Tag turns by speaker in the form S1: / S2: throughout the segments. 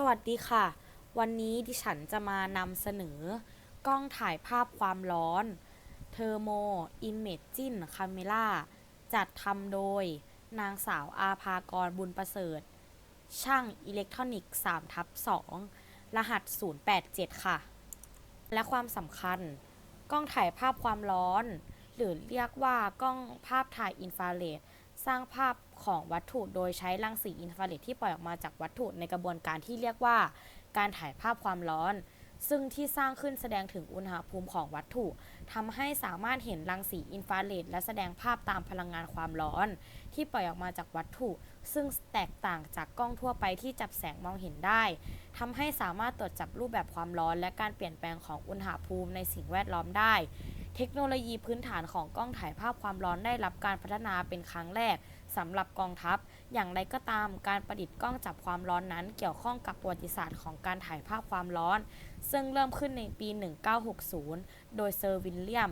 S1: สวัสดีค่ะ วันนี้ดิฉันจะมานำเสนอกล้องถ่ายภาพความร้อน Thermo Imaging Camera จัดทำโดย นางสาวอาภากรบุญประเสริฐ ช่างอิเล็กทรอนิกส์3ทับ2รหัส 087 ค่ะ และความสำคัญ กล้องถ่ายภาพความร้อน หรือเรียกว่ากล้องภาพถ่ายอินฟราเรด สร้างภาพของวัตถุโดยใช้รังสีอินฟราเรดที่ปล่อยออกมาจากวัตถุในกระบวนการที่เรียกว่า การถ่ายภาพความร้อน ซึ่งที่สร้างขึ้นแสดงถึงอุณหภูมิของวัตถุทำให้สามารถเห็นรังสีอินฟราเรดและแสดงภาพตามพลังงานความร้อน ที่ปล่อยออกมาจากวัตถุ ซึ่งแตกต่างจากกล้องทั่วไปที่จับแสงมองเห็นได้ทำให้สามารถตรวจจับรูปแบบความร้อน และการเปลี่ยนแปลงของอุณหภูมิในสิ่งแวดล้อมได้ เทคโนโลยีพื้นฐานของกล้องถ่ายภาพความร้อนได้รับการพัฒนาเป็นครั้งแรกสำหรับกองทัพ อย่างไรก็ตามการประดิษฐ์กล้องจับความร้อนนั้น เกี่ยวข้องกับประวัติศาสตร์ของการถ่ายภาพความร้อน ซึ่งเริ่มขึ้นในปี 1960 โดยเซอร์วิลเลียม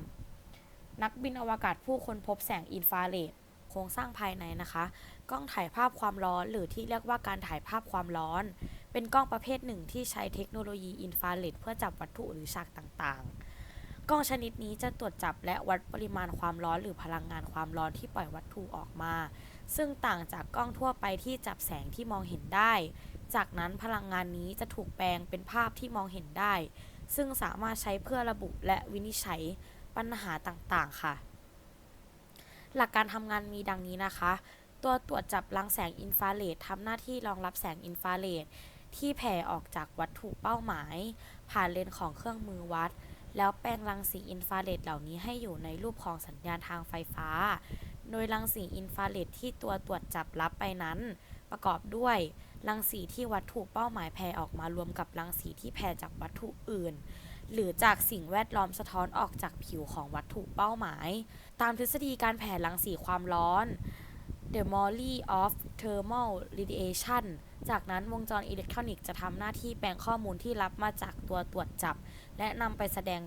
S1: นักบินอวกาศผู้ค้นพบแสงอินฟราเรดโครงสร้างภายในนะคะ กล้องถ่ายภาพความร้อนหรือที่เรียกว่าการถ่ายภาพความร้อน เป็นกล้องประเภทหนึ่งที่ใช้เทคโนโลยีอินฟราเรดเพื่อจับวัตถุหรือฉากต่างๆ กล้องชนิดนี้จะตรวจจับและวัดปริมาณความร้อนหรือพลังงานความร้อนที่ปล่อยวัตถุออกมา ซึ่งต่างจากกล้องทั่วไปที่จับแสงที่มองเห็นได้ จากนั้นพลังงานนี้จะถูกแปลงเป็นภาพที่มองเห็นได้ ซึ่งสามารถใช้เพื่อระบุและวินิจฉัยปัญหาต่างๆ ค่ะ หลักการทำงานมีดังนี้นะคะ ตัวตรวจจับรังแสงอินฟราเรดทำหน้าที่รองรับแสงอินฟราเรดที่แผ่ออกจากวัตถุเป้าหมาย ผ่านเลนส์ของเครื่องมือวัด แล้วแปลงรังสีอินฟราเรดเหล่านี้ให้อยู่ในรูปของสัญญาณทางไฟฟ้า โดยรังสีอินฟราเรดที่ตัวตรวจจับรับไปนั้น ประกอบด้วยรังสีที่วัตถุเป้าหมายแผ่ออกมารวมกับรังสีที่แผ่จากวัตถุอื่น หรือจากสิ่งแวดล้อมสะท้อนออกจากผิวของวัตถุเป้าหมาย ตามทฤษฎีการแผ่รังสีความร้อน The Molly of Thermal Radiation จากนั้นวงจรอิเล็กทรอนิกส์จะทำหน้าที่แปลงข้อมูลที่รับมาจากตัวตรวจจับ และนำไปแสดง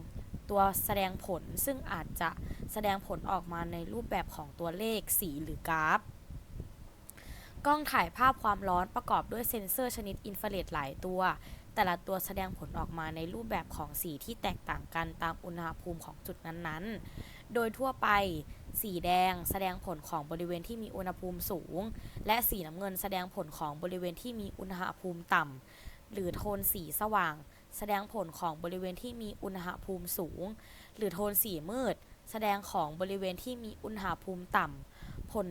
S1: ตัวแสดงผลซึ่งอาจจะแสดงผลออกมาในรูปแบบของตัวเลขสีหรือกราฟ กล้องถ่ายภาพความร้อนประกอบด้วยเซ็นเซอร์ชนิดอินฟราเรดหลายตัว แต่ละตัวแสดงผลออกมาในรูปแบบของสีที่แตกต่างกันตามอุณหภูมิของจุดนั้นๆ โดยทั่วไป สีแดงแสดงผลของบริเวณที่มีอุณหภูมิสูง และสีน้ำเงินแสดงผลของบริเวณที่มีอุณหภูมิต่ำหรือโทนสีสว่าง แสดงผลของบริเวณที่มีอุณหภูมิสูง หรือโทนสีมืด แสดงของบริเวณที่มีอุณหภูมิต่ำผล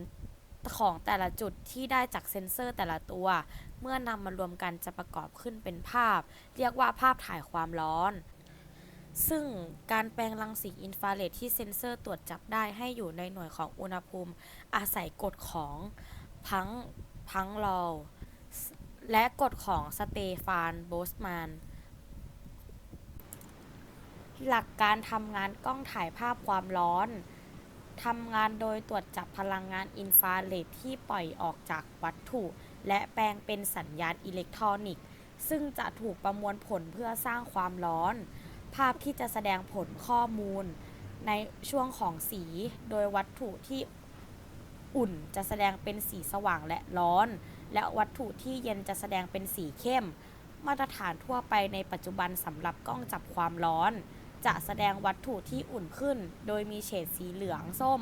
S1: ของแต่ละจุดที่ได้จากเซ็นเซอร์แต่ละตัว เมื่อนำมารวมกันจะประกอบขึ้นเป็นภาพ เรียกว่าภาพถ่ายความร้อน ซึ่งการแปลงรังสีอินฟราเรดที่เซ็นเซอร์ตรวจจับได้ให้อยู่ในหน่วยของอุณหภูมิ อาศัยกฎของพังพังลอลและกฎของสเตฟานโบสแมนหลักการทำงานกล้องถ่ายภาพความร้อนทำงานโดยตรวจจับพลังงานอินฟราเรดที่ปล่อยออกจากวัตถุ และแปลงเป็นสัญญาณอิเล็กทรอนิกส์ ซึ่งจะถูกประมวลผลเพื่อสร้างความร้อน ภาพที่จะแสดงผลข้อมูลในช่วงของสี โดยวัตถุที่อุ่นจะแสดงเป็นสีสว่างและร้อน และวัตถุที่เย็นจะแสดงเป็นสีเข้ม มาตรฐานทั่วไปในปัจจุบันสำหรับกล้องจับความร้อน จะแสดงวัตถุที่อุ่นขึ้น โดยมีเฉดสีเหลืองส้ม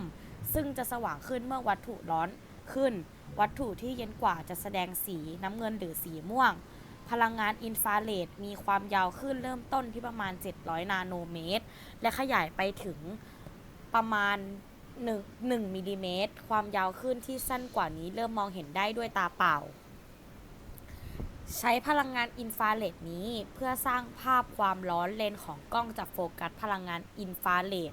S1: ซึ่งจะสว่างขึ้นเมื่อวัตถุร้อนขึ้น วัตถุที่เย็นกว่าจะแสดงสีน้ำเงินหรือสีม่วง พลังงานอินฟราเรดมีความยาวขึ้นเริ่มต้นที่ประมาณ 700 นาโนเมตร และขยายไปถึงประมาณ1 1มิลลิเมตร ความยาวขึ้นที่สั้นกว่านี้เริ่มมองเห็นได้ด้วยตาเปล่า ใช้พลังงานอินฟราเรดนี้เพื่อสร้างภาพความร้อนเลนส์ของกล้องจะโฟกัสพลังงานอินฟราเรด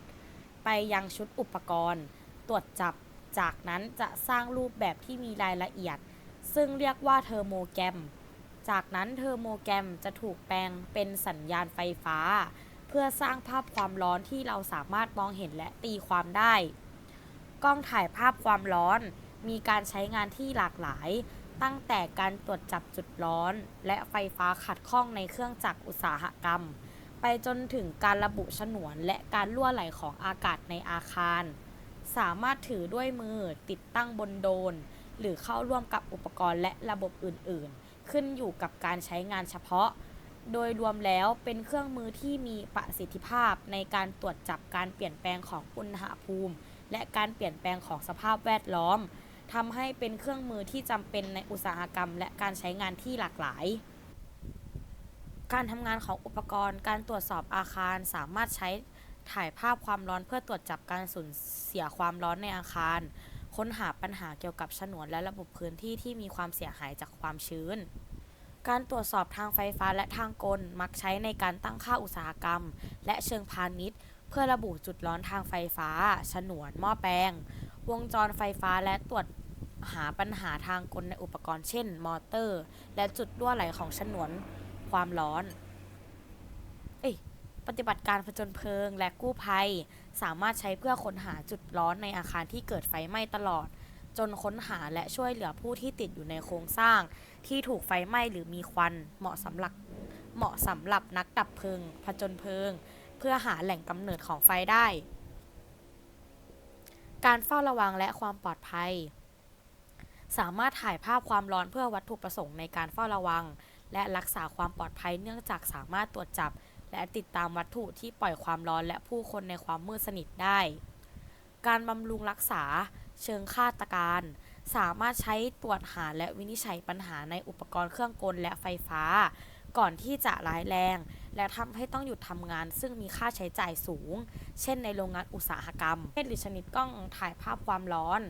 S1: ไปยังชุดอุปกรณ์ ตรวจจับ จากนั้นจะสร้างรูปแบบที่มีรายละเอียด ซึ่งเรียกว่าเทอร์โมแกรม จากนั้นเทอร์โมแกรมจะถูกแปลงเป็นสัญญาณไฟฟ้า เพื่อสร้างภาพความร้อนที่เราสามารถมองเห็นและตีความได้ กล้องถ่ายภาพความร้อน มีการใช้งานที่หลากหลาย ตั้งแต่การตรวจจับจุดร้อน และไฟฟ้าขัดข้องในเครื่องจักรอุตสาหกรรม ไปจนถึงการระบุฉนวนและการล่วไหลของอากาศในอาคาร สามารถถือด้วยมือติดตั้งบนโดน หรือเข้าร่วมกับอุปกรณ์และระบบอื่น ๆ ขึ้นอยู่กับการใช้งานเฉพาะ โดยรวมแล้วเป็นเครื่องมือที่มีประสิทธิภาพในการตรวจจับการเปลี่ยนแปลงของอุณหภูมิ และการเปลี่ยนแปลงของสภาพแวดล้อมทำให้เป็นเครื่องมือที่จำเป็นในอุตสาหกรรม และการใช้งานที่หลากหลาย การทำงานของอุปกรณ์ การตรวจสอบอาคารสามารถใช้ถ่ายภาพความร้อนเพื่อตรวจจับการสูญเสียความร้อนในอาคาร ค้นหาปัญหาเกี่ยวกับฉนวนและระบบพื้นที่ที่มีความเสียหายจากความชื้น การตรวจสอบทางไฟฟ้าและทางกลมักใช้ในการตั้งค่าอุตสาหกรรม และเชิงพาณิชย์ เพื่อระบุจุดร้อนทางไฟฟ้า ฉนวน หม้อแปลง วงจรไฟฟ้าและตรวจหาปัญหาทางกลในอุปกรณ์เช่น มอเตอร์ และจุดรั่วไหลของฉนวน ความร้อน ฏิบัติการผจญเพลิงและกู้ภัย สามารถใช้เพื่อค้นหาจุดร้อนในอาคารที่เกิดไฟไหม้ตลอด จนค้นหาและช่วยเหลือผู้ที่ติดอยู่ในโครงสร้าง ที่ถูกไฟไหม้หรือมีควัน เหมาะสำหรับเหมาะสำหรับนักดับเพลิง ผจญเพลิง เพื่อหาแหล่งกำเนิดของไฟได้ การเฝ้าระวังและความปลอดภัย สามารถถ่ายภาพความร้อนเพื่อวัตถุประสงค์ในการเฝ้าระวัง และรักษาความปลอดภัยเนื่องจากสามารถตรวจจับ และติดตามวัตถุที่ปล่อยความร้อนและผู้คนในความมืดสนิทได้ การบำรุงรักษาเชิงฆาตการ สามารถใช้ตรวจหาและวินิจฉัยปัญหาในอุปกรณ์เครื่องกลและไฟฟ้า ก่อนที่จะร้ายแรง และทำให้ต้องหยุดทำงาน ซึ่งมีค่าใช้จ่ายสูง เช่นในโรงงานอุตสาหกรรมเพศหรือชนิดกล้องถ่ายภาพความร้อน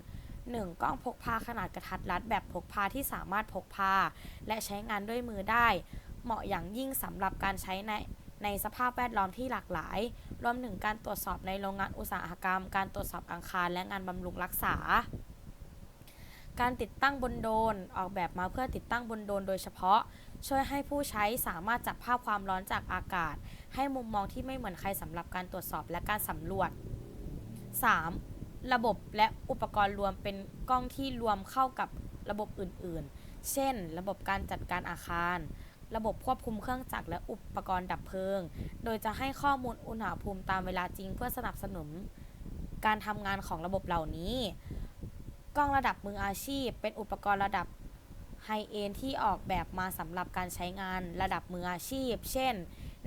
S1: 1. กล้องพกพาขนาดกระทัดรัดแบบพกพาที่สามารถพกพา และใช้งานด้วยมือได้ เหมาะอย่างยิ่งสำหรับการใช้ใน ในสภาพแวดล้อมที่หลากหลาย รวมถึงการตรวจสอบในโรงงานอุตสาหกรรม การตรวจสอบอาคาร และงานบำรุงรักษา การติดตั้งบนโดนออกแบบมาเพื่อติดตั้งบนโดนโดยเฉพาะ ช่วยให้ผู้ใช้สามารถจับภาพความร้อนจากอากาศ ให้มุมมองที่ไม่เหมือนใครสำหรับการตรวจสอบและการสำรวจ 3. ระบบและอุปกรณ์รวมเป็นกล้องที่รวมเข้ากับระบบอื่นๆ เช่น ระบบการจัดการอาคาร ระบบควบคุมเครื่องจักรและอุปกรณ์ดับเพลิง โดยจะให้ข้อมูลอุณหภูมิตามเวลาจริงเพื่อสนับสนุน การทำงานของระบบเหล่านี้ กล้องระดับมืออาชีพ เป็นอุปกรณ์ระดับไฮเอนที่ออกแบบมาสำหรับการใช้งานระดับมืออาชีพ เช่น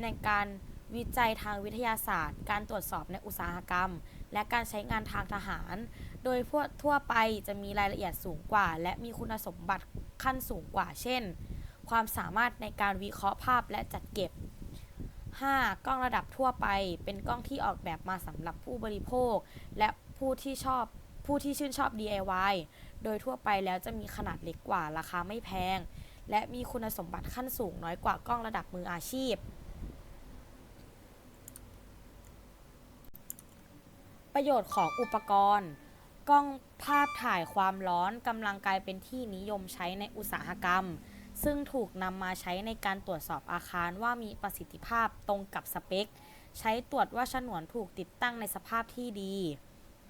S1: ในการวิจัยทางวิทยาศาสตร์ การตรวจสอบในอุตสาหกรรม และการใช้งานทางทหาร โดยพวกทั่วไปจะมีรายละเอียดสูงกว่า และมีคุณสมบัติขั้นสูงกว่า เช่น ความสามารถในการวิเคราะห์ภาพและจัดเก็บ 5. กล้องระดับทั่วไป เป็นกล้องที่ออกแบบมาสำหรับผู้บริโภค และผู้ที่ชอบผู้ที่ชื่นชอบ DIY โดยทั่วไปแล้วจะมีขนาดเล็กกว่าราคาไม่แพง และมีคุณสมบัติขั้นสูงน้อยกว่ากล้องระดับมืออาชีพ ประโยชน์ของอุปกรณ์ กล้องภาพถ่ายความร้อนกำลังกลายเป็นที่นิยมใช้ในอุตสาหกรรม ซึ่งถูกนำมาใช้ในการตรวจสอบอาคารว่ามีประสิทธิภาพตรงกับสเปค ใช้ตรวจว่าฉนวนถูกติดตั้งในสภาพที่ดี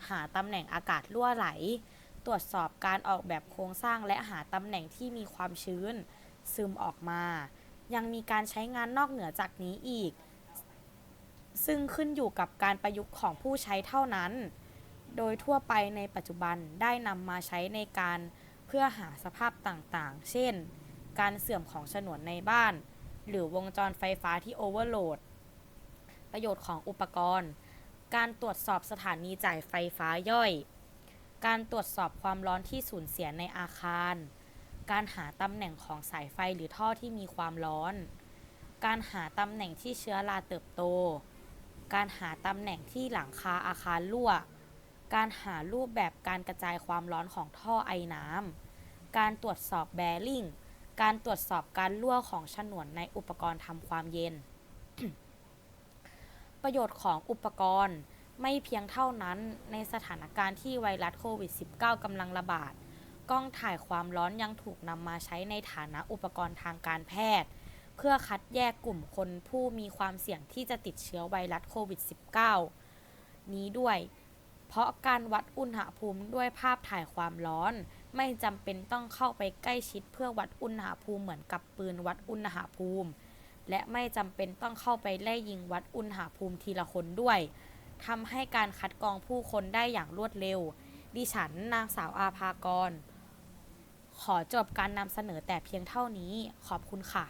S1: หาตำแหน่งอากาศรั่วไหล ตรวจสอบการออกแบบโครงสร้างและหาตำแหน่งที่มีความชื้น ซึมออกมา ยังมีการใช้งานนอกเหนือจากนี้อีก ซึ่งขึ้นอยู่กับการประยุกต์ของผู้ใช้เท่านั้น โดยทั่วไปในปัจจุบันได้นำมาใช้ในการเพื่อหาสภาพต่างๆ เช่น การเสื่อมของฉนวนในบ้าน หรือวงจรไฟฟ้าที่โอเวอร์โหลด ประโยชน์ของอุปกรณ์ การตรวจสอบสถานีจ่ายไฟฟ้าย่อย การตรวจสอบความร้อนที่สูญเสียในอาคาร การหาตำแหน่งของสายไฟหรือท่อที่มีความร้อน การหาตำแหน่งที่เชื้อราเติบโต การหาตำแหน่งที่หลังคาอาคารรั่วการหารูปแบบการกระจายความร้อนของท่อไอน้ำ การตรวจสอบแบริ่ง การตรวจสอบการรั่วของฉนวนในอุปกรณ์ทำความเย็น ประโยชน์ของอุปกรณ์ไม่เพียงเท่านั้นในสถานการณ์ที่ไวรัสโควิด -19 กำลังระบาด กล้องถ่ายความร้อนยังถูกนำมาใช้ในฐานะอุปกรณ์ทางการแพทย์ เพื่อคัดแยกกลุ่มคนผู้มีความเสี่ยงที่จะติดเชื้อไวรัสโควิด -19 นี้ด้วย เพราะการวัดอุณหภูมิด้วยภาพถ่ายความร้อน ไม่จำเป็นต้องเข้าไปใกล้ชิดเพื่อวัดอุณหภูมิเหมือนกับปืนวัดอุณหภูมิ และไม่จำเป็นต้องเข้าไปไล่ยิงวัดอุณหภูมิทีละคนด้วยทำให้การคัดกรองผู้คนได้อย่างรวดเร็ว ดิฉันนางสาวอาภากร ขอจบการนำเสนอแต่เพียงเท่านี้ ขอบคุณค่ะ